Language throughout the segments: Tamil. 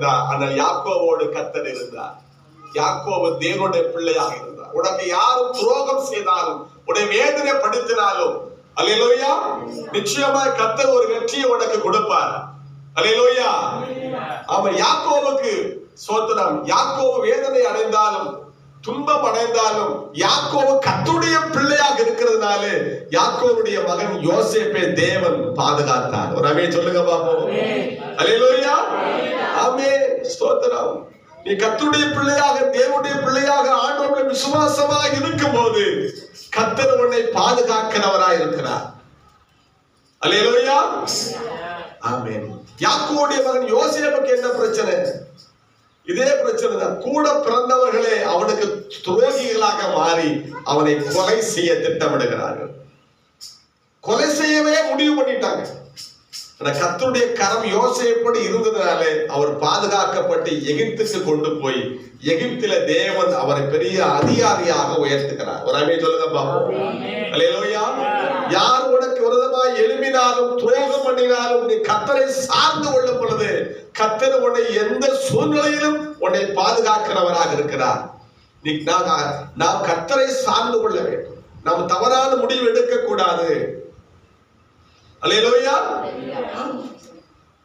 இருந்தார். ஆனால் யாக்கோவோடு கத்தர் இருந்தார். யாக்கோவு தேவனுடைய பிள்ளையாக இருந்தார். உனக்கு யாரும் துரோகம் செய்தாலும் உன்னை வேதனைப்படுத்தினாலும் அல்லேலூயா நிச்சயமாய் கத்தர் ஒரு வெற்றியை உனக்கு கொடுப்பார். அல்லேலூயா. அவன் யாக்கோவுக்கு சோத்திரம். யாக்கோவு வேதனை அடைந்தாலும் துன்பம் அடைந்தாலும் யாக்கோவு கத்துடைய பிள்ளையாக இருக்கிறதுனால யாக்கோவுடைய மகன் யோசேப்பை தேவன் பாதுகாத்தார். ஒரு சொல்லுங்க பாப்போம். அல்லேலூயா. ஆமே ஸ்தோத்திரம். நீ கத்துடைய பிள்ளையாக தேவனுடைய பிள்ளையாக ஆண்டவர்கள் விசுவாசமாக இருக்கும்போது கத்தர் உன்னை பாதுகாக்கிறவராய் இருக்கிறார். அல்லையா ஆமேன். யாக்கோடைய மகன் யோசியனுக்கு என்ன பிரச்சனை? இதே பிரச்சனை தான். கூட பிறந்தவர்களே அவனுக்கு துரோகிகளாக மாறி அவனை கொலை செய்ய திட்டமிடுகிறார்கள். கொலை செய்யவே முடிவு பண்ணிட்டாங்க. ஆனா கர்த்தருடைய கரம் யோசைப்படி இருந்ததுனால அவர் பாதுகாக்கப்பட்டு எகிப்துக்கு கொண்டு போய் எகிப்தில தேவன் அவரை பெரிய அதிகாரியாக உயர்த்துகிறார். ஒரு அமே சொல்லுங்க பாப்போம் யார் உனக்கு விரதமாய் எழுப்பினாலும் துரோகம் பண்ணினாலும் நீ கத்தரை சார்ந்து கொள்ளும் பொழுது கத்தர் உன்னை எந்த சூழ்நிலையிலும் உன்னை பாதுகாக்கிறவராக இருக்கிறார். நீ நாம் கத்தரை சார்ந்து கொள்ள வேண்டும். நாம் தவறான முடிவு எடுக்க கூடாது அலையலோயா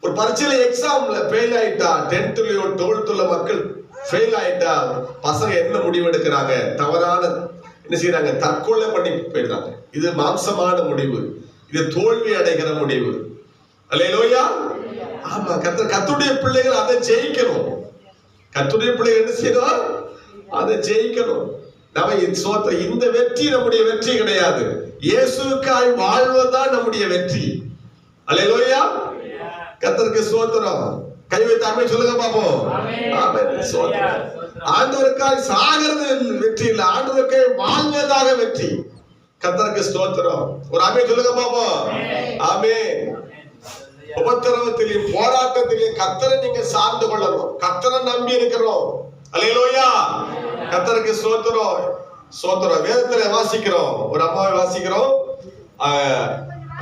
ஒரு பரீட்சையில எக்ஸாம்ல ஃபெயில் ஆயிட்டா டென்த்லயோ டுவெல்த்ல மக்கள் ஃபெயில் ஆயிட்டா பசங்க என்ன முடிவு எடுக்கிறாங்க? தவறான என்ன செய்யறாங்க தற்கொலை பண்ணி போயிடுறாங்க. இது மாம்சமான முடிவு. இது தோல்வி அடைகிற முடிவு. அலையலோயா ஆமா கத்த கத்துடைய பிள்ளைகள் அதை ஜெயிக்கணும். கத்துடைய பிள்ளைகள் என்ன செய்யணும்? அதை ஜெயிக்கணும். நம்ம இந்த சோத்த இந்த வெற்றி நம்முடைய வெற்றி கிடையாது. இயேசுக்காய் வாழ்வதா நம்முடைய வெற்றி. அல்லேலூயா கத்தருக்கு சோத்திரம் கை வைத்து அமை சொல்லுங்க பாப்போம். ஆண்டவருக்காய் சாகிறது வெற்றி இல்ல. ஆண்டவருக்காய் வாழ்வதாக வெற்றி. கத்தருக்கு ஸ்தோத்திரம். ஒரு அமை சொல்லுங்க பாப்போம். ஆமே உபத்திரவத்திலையும் போராட்டத்திலையும் கத்தரை நீங்க சார்ந்து கொள்ளணும். கத்தரை நம்பி இருக்கிறோம். அல்லேலூயா கத்தருக்கு சோத்திரம் சோத்திரம் வேதத்துல வாசிக்கிறோம். ஒரு அம்மாவை வாசிக்கிறோம்.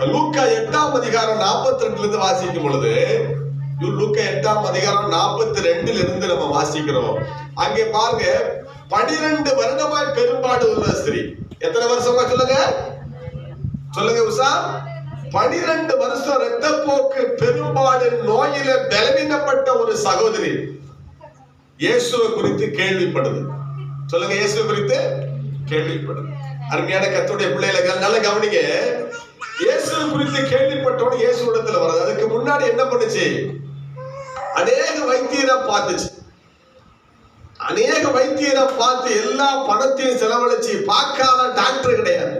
லூக்கா எட்டாம் அதிகாரம் நாற்பத்தி ரெண்டுல இருந்து வாசிக்கும் பொழுது லூக்கா எட்டாம் அதிகாரம் நாற்பத்தி ரெண்டுல இருந்து நம்ம வாசிக்கிறோம். அங்கே பாருங்க பனிரெண்டு வருடமாய் பெரும்பாடு உள்ள ஸ்திரீ. எத்தனை வருஷமா சொல்லுங்க? சொல்லுங்க உஷா. பனிரெண்டு வருஷம் ரத்தப்போக்கு பெரும்பாடு நோயில பலவீனப்பட்ட ஒரு சகோதரி. இயேசுவை குறித்து கேள்விப்படுது. சொல்லுங்க இயேசுவை குறித்து கேள்விப்படுது. அருமையான கத்துடைய பிள்ளைகளை நல்லா கவனிங்க. இயேசுவை குறித்து கேள்விப்பட்டோன்னு இயேசு இடத்துல வருது அதுக்கு முன்னாடி என்ன பண்ணுச்சு? அநேக வைத்தியரை பார்த்துச்சு. அநேக வைத்தியரை பார்த்து எல்லா பணத்தையும் செலவழிச்சு பார்க்காத டாக்டர் கிடையாது.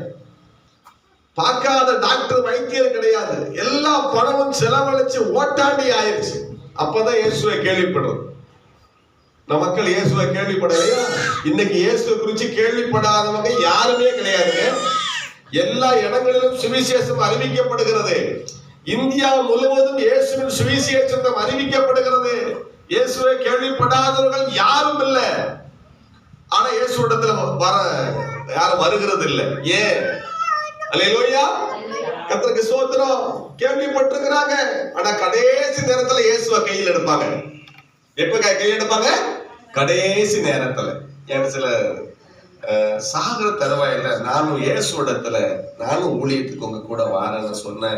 பார்க்காத டாக்டர் வைத்தியர் கிடையாது. எல்லா பணமும் செலவழிச்சு ஓட்டாண்டி ஆயிடுச்சு அப்பதான் இயேசுவை கேள்விப்படுறது நம்ம மக்கள் இயேசுவை கேள்விப்படலையா? இன்னைக்கு இயேசுவை குறிச்சு கேள்விப்படாதவங்க யாருமே கிடையாதுங்க. எல்லா இடங்களிலும் சுவிசேஷம் அறிவிக்கப்படுகிறது. இந்தியா முழுவதும் இயேசுவின் சுவிசேஷம் அறிவிக்கப்படுகிறது. இயேசுவை கேள்விப்படாதவர்கள் யாரும் இல்லை. ஆனா இயேசு இடத்துல வர யாரும் வருகிறது இல்லை ஏன்? அல்லேலூயா. கத்திரக்கு சோத்திரம் கேள்விப்பட்டிருக்கிறாங்க. ஆனா கடைசி நேரத்துல இயேசுவை கையில் எடுப்பாங்க. எப்ப கையில் எடுப்பாங்க? கடைசி நேரத்துல. ஏன்னா சில சாகர தருவாயில நானும் இயேசு இடத்துல நானும் ஊழியத்துக்கு உங்க கூட வாரேன்னு சொன்ன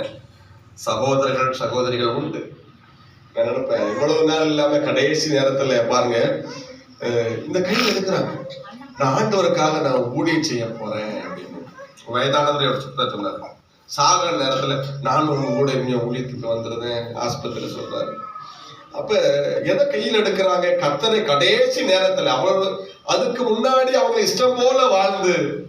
சகோதரர்கள் சகோதரிகள் உண்டு. நான் நினைப்பேன் இவ்வளவு நாள் இல்லாம கடைசி நேரத்துல பாருங்க இந்த கையில் எடுக்கிறாங்க. நான் ஆண்டவருக்காக நான் ஊழியம் செய்ய போறேன் அப்படின்னு. வயதானவர் ஒரு சொன்னார். சாகிற நேரத்துல நானும் உங்க கூட ஊழியத்துக்கு வந்துருந்தேன் ஆஸ்பத்திரியில் சொல்றாரு. அப்ப எதை கையில் எடுக்கிறாங்க? கத்தரை கடைசி நேரத்துல. அவ்வளவு அதுக்கு முன்னாடி அவங்க இஷ்டம் போல வாழ்ந்து